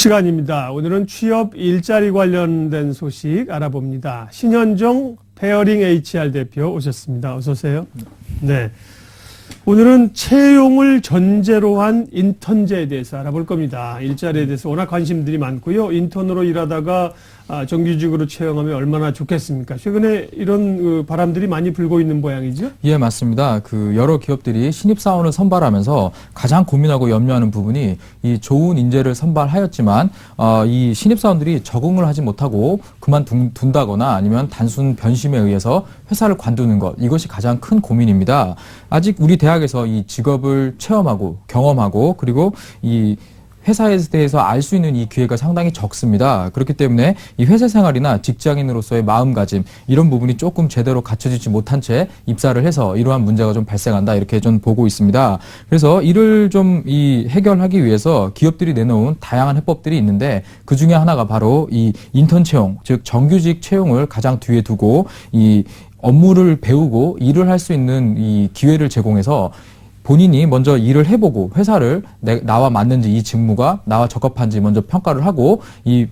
시간입니다. 오늘은 취업 일자리 관련된 소식 알아봅니다. 신현종 페어링 HR 대표 오셨습니다. 어서 오세요. 네. 오늘은 채용을 전제로 한 인턴제에 대해서 알아볼 겁니다. 일자리에 대해서 워낙 관심들이 많고요. 인턴으로 일하다가 아, 정규직으로 채용하면 얼마나 좋겠습니까? 최근에 이런 그 바람들이 많이 불고 있는 모양이죠. 예, 맞습니다. 그 여러 기업들이 신입사원을 선발하면서 가장 고민하고 염려하는 부분이 이 좋은 인재를 선발하였지만 어, 이 신입사원들이 적응을 하지 못하고 그만둔다거나 아니면 단순 변심에 의해서 회사를 관두는 것 이것이 가장 큰 고민입니다. 아직 우리 대학에서 이 직업을 체험하고 경험하고 그리고 이 회사에 대해서 알 수 있는 이 기회가 상당히 적습니다. 그렇기 때문에 이 회사 생활이나 직장인으로서의 마음가짐 이런 부분이 조금 제대로 갖춰지지 못한 채 입사를 해서 이러한 문제가 좀 발생한다 이렇게 좀 보고 있습니다. 그래서 이를 좀 이 해결하기 위해서 기업들이 내놓은 다양한 해법들이 있는데 그 중에 하나가 바로 이 인턴 채용 즉 정규직 채용을 가장 뒤에 두고 이 업무를 배우고 일을 할 수 있는 이 기회를 제공해서 본인이 먼저 일을 해보고 회사를 내, 나와 맞는지 이 직무가 나와 적합한지 먼저 평가를 하고 이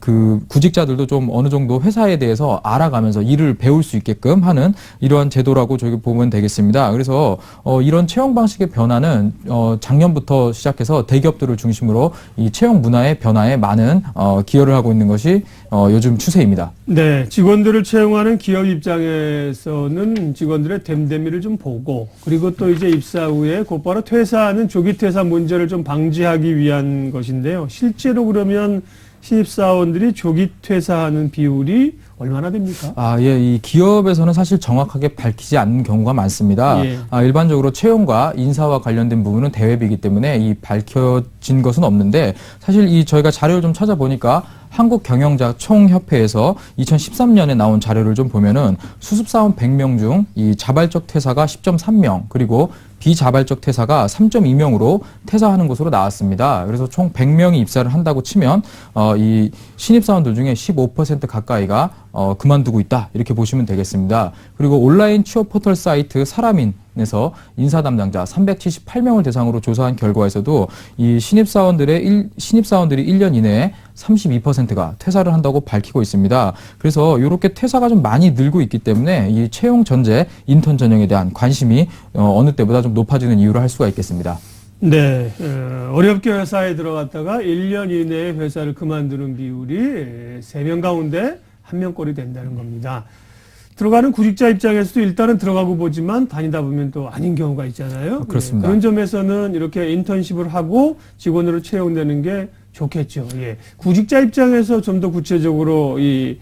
그 구직자들도 좀 어느 정도 회사에 대해서 알아가면서 일을 배울 수 있게끔 하는 이러한 제도라고 저기 보면 되겠습니다. 그래서 어 이런 채용 방식의 변화는 어 작년부터 시작해서 대기업들을 중심으로 이 채용 문화의 변화에 많은 어 기여를 하고 있는 것이 어 요즘 추세입니다. 네, 직원들을 채용하는 기업 입장에서는 직원들의 됨됨이를 좀 보고 그리고 또 이제 입사 후에 곧바로 퇴사하는 조기 퇴사 문제를 좀 방지하기 위한 것인데요. 실제로 그러면 신입사원들이 조기 퇴사하는 비율이 얼마나 됩니까? 아, 예, 이 기업에서는 사실 정확하게 밝히지 않는 경우가 많습니다. 예. 아, 일반적으로 채용과 인사와 관련된 부분은 대외비이기 때문에 이 밝혀진 것은 없는데 사실 이 저희가 자료를 좀 찾아보니까 한국 경영자 총협회에서 2013년에 나온 자료를 좀 보면은 수습사원 100명 중 이 자발적 퇴사가 10.3명 그리고 비자발적 퇴사가 3.2명으로 퇴사하는 것으로 나왔습니다. 그래서 총 100명이 입사를 한다고 치면 어, 이 신입사원들 중에 15% 가까이가 어, 그만두고 있다 이렇게 보시면 되겠습니다. 그리고 온라인 취업 포털 사이트 사람인 에서 인사 담당자 378명을 대상으로 조사한 결과에서도 이 신입사원들의 일, 신입사원들이 1년 이내에 32%가 퇴사를 한다고 밝히고 있습니다. 그래서 이렇게 퇴사가 좀 많이 늘고 있기 때문에 이 채용 전제 인턴 전형에 대한 관심이 어, 어느 때보다 좀 높아지는 이유를 할 수가 있겠습니다. 네, 어, 어렵게 회사에 들어갔다가 1년 이내에 회사를 그만두는 비율이 3명 가운데 1명꼴이 된다는 겁니다. 들어가는 구직자 입장에서도 일단은 들어가고 보지만 다니다 보면 또 아닌 경우가 있잖아요. 그렇습니다. 네, 그런 점에서는 이렇게 인턴십을 하고 직원으로 채용되는 게 좋겠죠. 예. 구직자 입장에서 좀 더 구체적으로 이 에,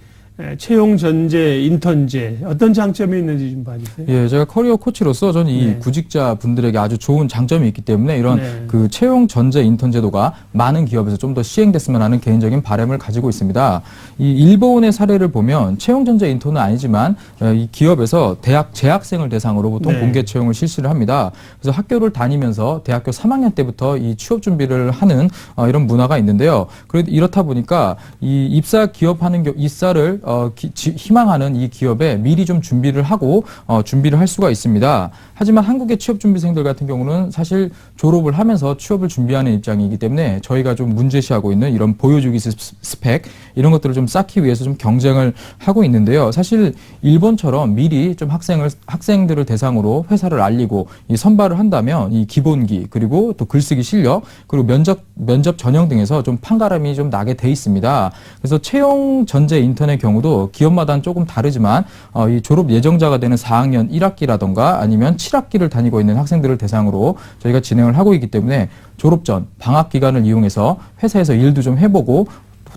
채용 전제, 인턴제 어떤 장점이 있는지 좀 봐주세요. 예, 제가 커리어 코치로서 저는 이 네. 구직자 분들에게 아주 좋은 장점이 있기 때문에 이런 네. 그 채용 전제 인턴 제도가 많은 기업에서 좀 더 시행됐으면 하는 개인적인 바람을 가지고 있습니다. 이 일본의 사례를 보면 채용 전제 인턴은 아니지만 어, 이 기업에서 대학 재학생을 대상으로 보통 네. 공개 채용을 실시를 합니다. 그래서 학교를 다니면서 대학교 3학년 때부터 이 취업 준비를 하는 어, 이런 문화가 있는데요. 그래도 이렇다 보니까 이 입사 기업하는 겨- 입사를 어, 기- 지- 희망하는 이 기업에 미리 좀 준비를 하고 어, 준비를 할 수가 있습니다. 하지만 한국의 취업 준비생들 같은 경우는 사실 졸업을 하면서 취업을 준비하는 입장이기 때문에 저희가 좀 문제시하고 있는 이런 보여주기 스- 스펙 이런 것들을 좀 쌓기 위해서 좀 경쟁을 하고 있는데요. 사실 일본처럼 미리 좀 학생을 학생들을 대상으로 회사를 알리고 이 선발을 한다면 이 기본기 그리고 또 글쓰기 실력 그리고 면접 면접 전형 등에서 좀 판가름이 좀 나게 돼 있습니다. 그래서 채용 전제 인턴의 경우 도 기업마다는 조금 다르지만 어, 이 졸업 예정자가 되는 4학년 1학기라던가 아니면 7학기를 다니고 있는 학생들을 대상으로 저희가 진행을 하고 있기 때문에 졸업 전 방학 기간을 이용해서 회사에서 일도 좀 해보고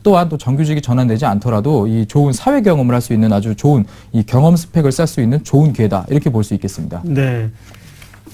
또한 또 정규직이 전환되지 않더라도 이 좋은 사회 경험을 할 수 있는 아주 좋은 이 경험 스펙을 쌓을 수 있는 좋은 기회다 이렇게 볼 수 있겠습니다. 네.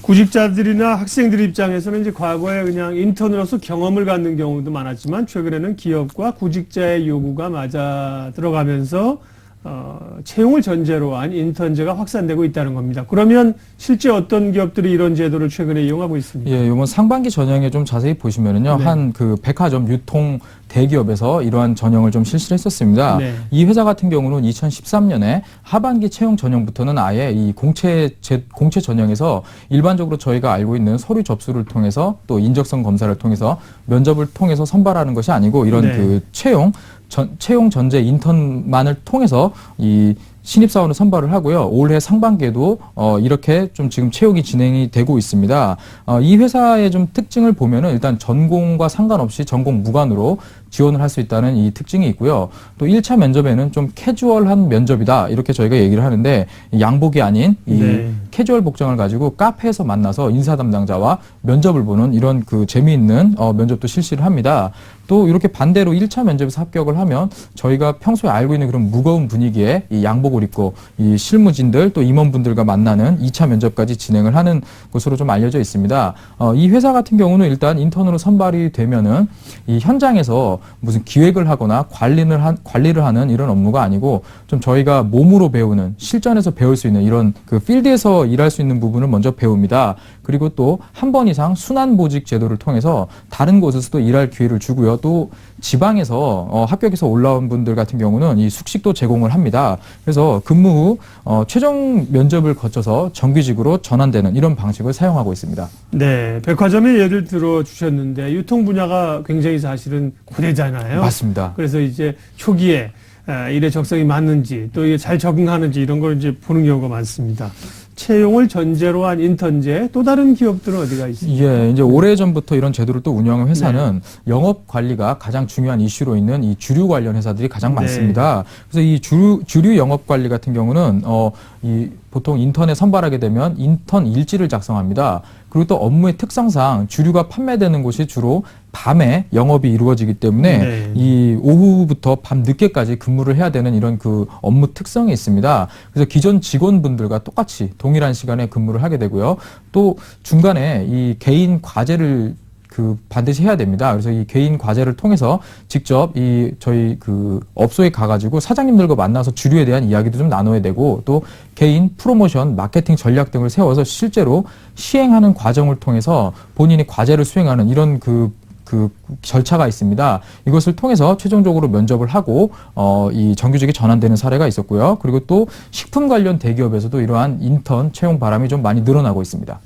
구직자들이나 학생들 입장에서는 이제 과거에 그냥 인턴으로서 경험을 갖는 경우도 많았지만 최근에는 기업과 구직자의 요구가 맞아 들어가면서 어, 채용을 전제로 한 인턴제가 확산되고 있다는 겁니다. 그러면 실제 어떤 기업들이 이런 제도를 최근에 이용하고 있습니까? 예, 이번 상반기 전형에 좀 자세히 보시면은요, 네. 한그 백화점 유통 대기업에서 이러한 전형을 좀 실시를 했었습니다. 네. 이 회사 같은 경우는 2013년에 하반기 채용 전형부터는 아예 이 공채 제, 공채 전형에서 일반적으로 저희가 알고 있는 서류 접수를 통해서 또 인적성 검사를 통해서 면접을 통해서 선발하는 것이 아니고 이런 네. 그 채용 전, 채용 전제 인턴만을 통해서 이 신입사원을 선발을 하고요. 올해 상반기에도 어, 이렇게 좀 지금 채용이 진행이 되고 있습니다. 어, 이 회사의 좀 특징을 보면은 일단 전공과 상관없이 전공 무관으로 지원을 할 수 있다는 이 특징이 있고요. 또 1차 면접에는 좀 캐주얼한 면접이다. 이렇게 저희가 얘기를 하는데 이 양복이 아닌 이 네. 캐주얼 복장을 가지고 카페에서 만나서 인사 담당자와 면접을 보는 이런 그 재미있는 어, 면접도 실시를 합니다. 또 이렇게 반대로 1차 면접에서 합격을 하면 저희가 평소에 알고 있는 그런 무거운 분위기에 이 양복을 입고 이 실무진들 또 임원분들과 만나는 2차 면접까지 진행을 하는 것으로 좀 알려져 있습니다. 어, 이 회사 같은 경우는 일단 인턴으로 선발이 되면은 이 현장에서 무슨 기획을 하거나 관리를 한, 관리를 하는 이런 업무가 아니고 좀 저희가 몸으로 배우는 실전에서 배울 수 있는 이런 그 필드에서 일할 수 있는 부분을 먼저 배웁니다. 그리고 또 한 번 이상 순환 보직 제도를 통해서 다른 곳에서도 일할 기회를 주고요. 또 지방에서 어, 합격해서 올라온 분들 같은 경우는 이 숙식도 제공을 합니다. 그래서 근무 후 어, 최종 면접을 거쳐서 정규직으로 전환되는 이런 방식을 사용하고 있습니다. 네, 백화점의 예를 들어 주셨는데 유통 분야가 굉장히 사실은 고대잖아요. 맞습니다. 그래서 이제 초기에 아, 일의 적성이 맞는지 또 이게 잘 적응하는지 이런 걸 이제 보는 경우가 많습니다. 채용을 전제로 한 인턴제 또 다른 기업들은 어디가 있습니까? 예, 이제 오래 전부터 이런 제도를 또 운영하는 회사는 네. 영업 관리가 가장 중요한 이슈로 있는 이 주류 관련 회사들이 가장 네. 많습니다. 그래서 이 주류, 주류 영업 관리 같은 경우는 어, 이 보통 인턴에 선발하게 되면 인턴 일지를 작성합니다. 그리고 또 업무의 특성상 주류가 판매되는 곳이 주로 밤에 영업이 이루어지기 때문에 네. 이 오후부터 밤 늦게까지 근무를 해야 되는 이런 그 업무 특성이 있습니다. 그래서 기존 직원분들과 똑같이 동일한 시간에 근무를 하게 되고요. 또 중간에 이 개인 과제를 그 반드시 해야 됩니다. 그래서 이 개인 과제를 통해서 직접 이 저희 그 업소에 가가지고 사장님들과 만나서 주류에 대한 이야기도 좀 나눠야 되고 또 개인 프로모션, 마케팅 전략 등을 세워서 실제로 시행하는 과정을 통해서 본인이 과제를 수행하는 이런 그 그 절차가 있습니다. 이것을 통해서 최종적으로 면접을 하고 어, 이 정규직이 전환되는 사례가 있었고요. 그리고 또 식품 관련 대기업에서도 이러한 인턴 채용 바람이 좀 많이 늘어나고 있습니다.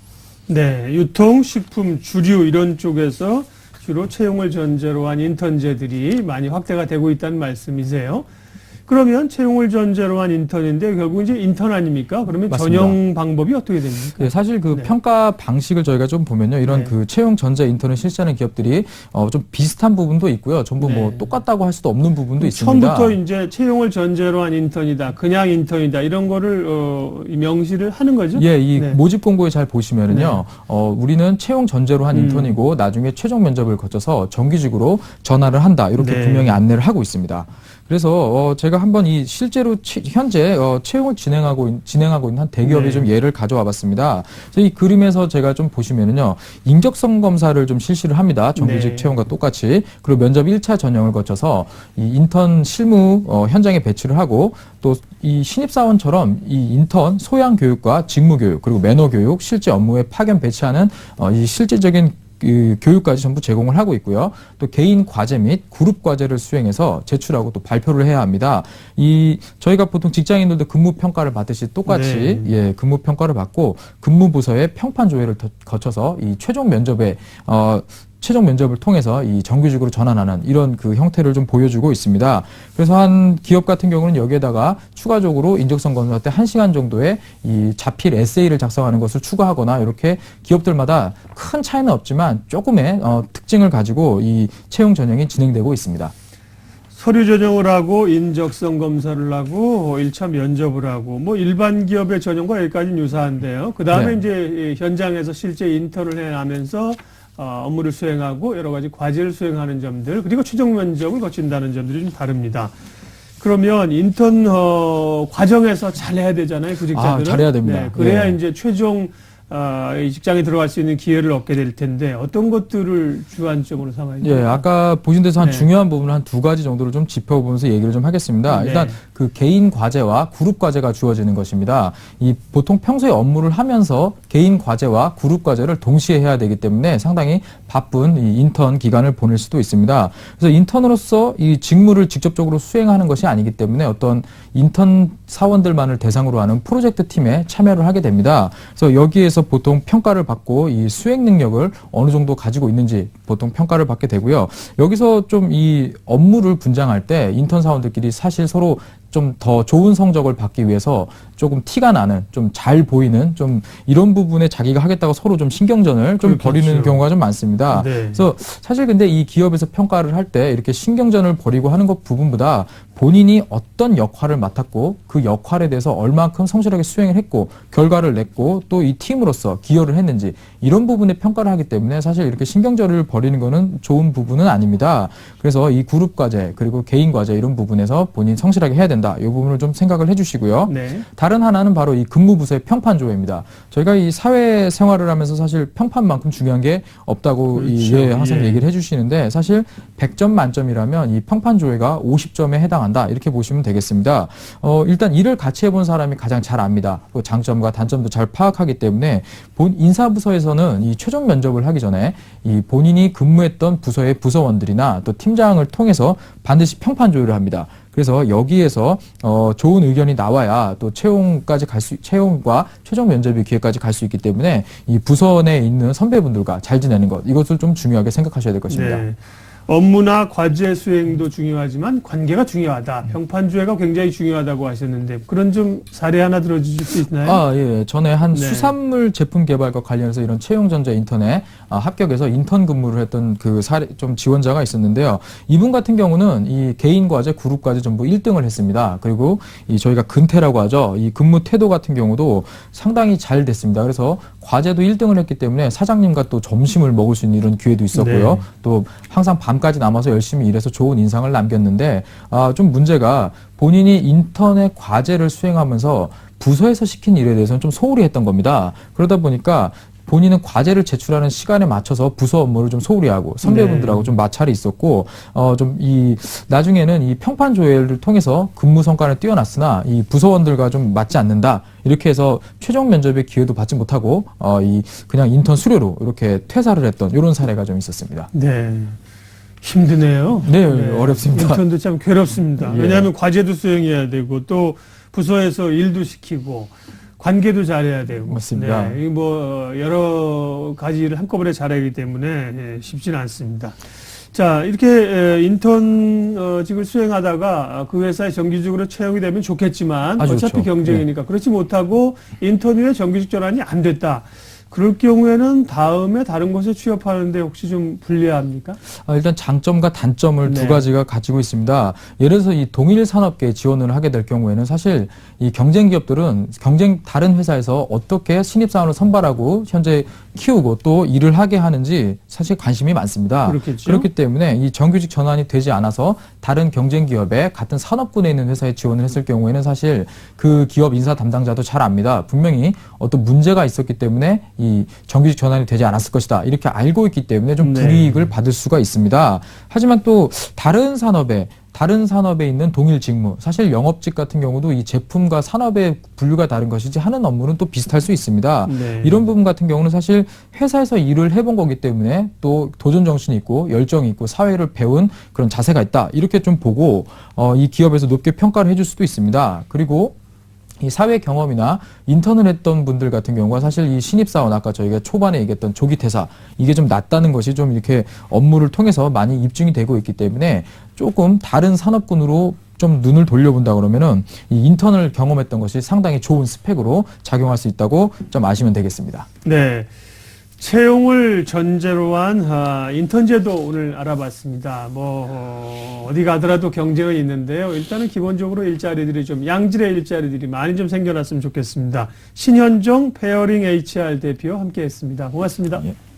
네, 유통, 식품, 주류 이런 쪽에서 주로 채용을 전제로 한 인턴제들이 많이 확대가 되고 있다는 말씀이세요. 그러면 채용을 전제로 한 인턴인데 결국 이제 인턴 아닙니까? 그러면 맞습니다. 전형 방법이 어떻게 됩니까? 예, 사실 그 네. 평가 방식을 저희가 좀 보면요. 이런 네. 그 채용 전자 인턴을 실시하는 기업들이 어, 좀 비슷한 부분도 있고요. 전부 뭐 네. 똑같다고 할 수도 없는 부분도 있습니다. 처음부터 이제 채용을 전제로 한 인턴이다, 그냥 인턴이다 이런 거를 어, 이 명시를 하는 거죠? 예, 이 네. 모집 공고에 잘 보시면은요, 어, 우리는 채용 전제로 한 음. 인턴이고, 나중에 최종 면접을 거쳐서 정규직으로 전화를 한다. 이렇게 네. 분명히 안내를 하고 있습니다. 그래서, 어, 제가 한번 이 실제로 채- 현재, 어, 채용을 진행하고, 있- 진행하고 있는 한 대기업의 네. 좀 예를 가져와 봤습니다. 그래서 이 그림에서 제가 좀 보시면은요, 인적성 검사를 좀 실시를 합니다. 정규직 네. 채용과 똑같이. 그리고 면접 1차 전형을 거쳐서 이 인턴 실무, 어, 현장에 배치를 하고, 또 이 신입사원처럼 이 인턴 소양 교육과 직무 교육 그리고 매너 교육 실제 업무에 파견 배치하는 어, 이 실질적인 그 교육까지 전부 제공을 하고 있고요. 또 개인 과제 및 그룹 과제를 수행해서 제출하고 또 발표를 해야 합니다. 이 저희가 보통 직장인들도 근무 평가를 받듯이 똑같이 네. 예 근무 평가를 받고 근무 부서의 평판 조회를 더- 거쳐서 이 최종 면접에 어 최종 면접을 통해서 이 정규직으로 전환하는 이런 그 형태를 좀 보여주고 있습니다. 그래서 한 기업 같은 경우는 여기에다가 추가적으로 인적성 검사 때 한시간 정도의 이 자필 에세이를 작성하는 것을 추가하거나 이렇게 기업들마다 큰 차이는 없지만 조금의 어, 특징을 가지고 이 채용 전형이 진행되고 있습니다. 서류 전형을 하고 인적성 검사를 하고 1차 면접을 하고 뭐 일반 기업의 전형과 여기까지는 유사한데요. 그 다음에 네. 이제 이 현장에서 실제 인턴을 해 나면서 어, 업무를 수행하고 여러 가지 과제를 수행하는 점들 그리고 최종 면접을 거친다는 점들이 좀 다릅니다. 그러면 인턴 어, 과정에서 잘해야 되잖아요, 구직자들은. 아, 잘해야 됩니다. 네, 그래야 예. 이제 최종 아, 이 직장에 들어갈 수 있는 기회를 얻게 될 텐데 어떤 것들을 주안점으로 삼아야 예, 아까 보신 데서 한 네. 중요한 부분을 한 두 가지 정도를 좀 짚어보면서 얘기를 좀 하겠습니다. 네. 일단 그 개인 과제와 그룹 과제가 주어지는 것입니다. 이 보통 평소에 업무를 하면서 개인 과제와 그룹 과제를 동시에 해야 되기 때문에 상당히 바쁜 이 인턴 기간을 보낼 수도 있습니다. 그래서 인턴으로서 이 직무를 직접적으로 수행하는 것이 아니기 때문에 어떤 인턴 사원들만을 대상으로 하는 프로젝트 팀에 참여를 하게 됩니다. 그래서 여기에서 보통 평가를 받고 이 수행 능력을 어느 정도 가지고 있는지 보통 평가를 받게 되고요. 여기서 좀 이 업무를 분장할 때 인턴 사원들끼리 사실 서로 좀 더 좋은 성적을 받기 위해서 조금 티가 나는 좀 잘 보이는 좀 이런 부분에 자기가 하겠다고 서로 좀 신경전을 좀 그렇겠죠. 벌이는 경우가 좀 많습니다. 네. 그래서 사실 근데 이 기업에서 평가를 할 때 이렇게 신경전을 벌이고 하는 것 부분보다 본인이 어떤 역할을 맡았고 그 역할에 대해서 얼만큼 성실하게 수행을 했고 결과를 냈고 또 이 팀으로서 기여를 했는지 이런 부분에 평가를 하기 때문에 사실 이렇게 신경전을 벌이는 거는 좋은 부분은 아닙니다. 그래서 이 그룹 과제 그리고 개인 과제 이런 부분에서 본인 성실하게 해야 된다. 이 부분을 좀 생각을 해주시고요. 네. 다른 하나는 바로 이 근무부서의 평판 조회입니다. 저희가 이 사회 생활을 하면서 사실 평판만큼 중요한 게 없다고 이, 그렇죠. 예, 항상 예. 얘기를 해주시는데 사실 100점 만점이라면 이 평판 조회가 50점에 해당한다 이렇게 보시면 되겠습니다. 어, 일단 일을 같이 해본 사람이 가장 잘 압니다. 그 장점과 단점도 잘 파악하기 때문에 본 인사부서에서는 이 최종 면접을 하기 전에 이 본인이 근무했던 부서의 부서원들이나 또 팀장을 통해서 반드시 평판 조회를 합니다. 그래서 여기에서 어, 좋은 의견이 나와야 또 채용까지 갈 수, 채용과 최종 면접의 기회까지 갈 수 있기 때문에 이 부서 내에 있는 선배분들과 잘 지내는 것 이것을 좀 중요하게 생각하셔야 될 것입니다. 네. 업무나 과제 수행도 중요하지만 관계가 중요하다. 평판주의가 굉장히 중요하다고 하셨는데 그런 좀 사례 하나 들어주실 수 있나요? 아, 예. 전에 한 네. 수산물 제품 개발과 관련해서 이런 채용전자 인턴에 아, 합격해서 인턴 근무를 했던 그 사례, 좀 지원자가 있었는데요. 이분 같은 경우는 이 개인 과제, 그룹 과제 전부 1등을 했습니다. 그리고 이 저희가 근태라고 하죠. 이 근무 태도 같은 경우도 상당히 잘 됐습니다. 그래서 과제도 1등을 했기 때문에 사장님과 또 점심을 먹을 수 있는 이런 기회도 있었고요. 네. 또 항상 밤 까지 남아서 열심히 일해서 좋은 인상을 남겼는데 아, 좀 문제가 본인이 인턴의 과제를 수행하면서 부서에서 시킨 일에 대해서는 좀 소홀히 했던 겁니다. 그러다 보니까 본인은 과제를 제출하는 시간에 맞춰서 부서 업무를 좀 소홀히 하고 선배분들하고 네. 좀 마찰이 있었고 어 좀 이 나중에는 이 평판 조회를 통해서 근무 성과를 뛰어났으나 이 부서원들과 좀 맞지 않는다 이렇게 해서 최종 면접의 기회도 받지 못하고 어 이 그냥 인턴 수료로 이렇게 퇴사를 했던 이런 사례가 좀 있었습니다. 네. 힘드네요. 네, 어렵습니다. 인턴도 참 괴롭습니다. 예. 왜냐하면 과제도 수행해야 되고 또 부서에서 일도 시키고 관계도 잘해야 되고. 맞습니다. 네, 이뭐 여러 가지 일을 한꺼번에 잘해야 하기 때문에 예, 쉽지는 않습니다. 자, 이렇게 에, 인턴직을 수행하다가 그 회사에 정규직으로 채용이 되면 좋겠지만 아주 어차피 좋죠. 네. 경쟁이니까 그렇지 못하고 인턴 후에 정규직 전환이 안 됐다. 그럴 경우에는 다음에 다른 곳에 취업하는데 혹시 좀 불리합니까? 아, 일단 장점과 단점을 네. 두 가지가 가지고 있습니다. 예를 들어서 이 동일 산업계에 지원을 하게 될 경우에는 사실 이 경쟁 기업들은 경쟁 다른 회사에서 어떻게 신입사원을 선발하고 현재 키우고 또 일을 하게 하는지 사실 관심이 많습니다. 그렇겠죠. 그렇기 때문에 이 정규직 전환이 되지 않아서 다른 경쟁 기업에 같은 산업군에 있는 회사에 지원을 했을 경우에는 사실 그 기업 인사 담당자도 잘 압니다. 분명히 어떤 문제가 있었기 때문에 이 정규직 전환이 되지 않았을 것이다. 이렇게 알고 있기 때문에 좀 네. 불이익을 받을 수가 있습니다. 하지만 또 다른 산업에 다른 산업에 있는 동일 직무, 사실 영업직 같은 경우도 이 제품과 산업의 분류가 다른 것이지 하는 업무는 또 비슷할 수 있습니다. 네. 이런 부분 같은 경우는 사실 회사에서 일을 해본 거기 때문에 또 도전 정신이 있고 열정이 있고 사회를 배운 그런 자세가 있다. 이렇게 좀 보고 어, 이 기업에서 높게 평가를 해줄 수도 있습니다. 그리고 이 사회 경험이나 인턴을 했던 분들 같은 경우가 사실 이 신입사원 아까 저희가 초반에 얘기했던 조기 퇴사 이게 좀 낮다는 것이 좀 이렇게 업무를 통해서 많이 입증이 되고 있기 때문에 조금 다른 산업군으로 좀 눈을 돌려본다 그러면은 이 인턴을 경험했던 것이 상당히 좋은 스펙으로 작용할 수 있다고 좀 아시면 되겠습니다. 네. 채용을 전제로 한 아, 인턴제도 오늘 알아봤습니다. 뭐 어, 어디 가더라도 경쟁은 있는데요. 일단은 기본적으로 일자리들이 좀 양질의 일자리들이 많이 좀 생겨났으면 좋겠습니다. 신현종 페어링 HR 대표 함께했습니다. 고맙습니다. 예.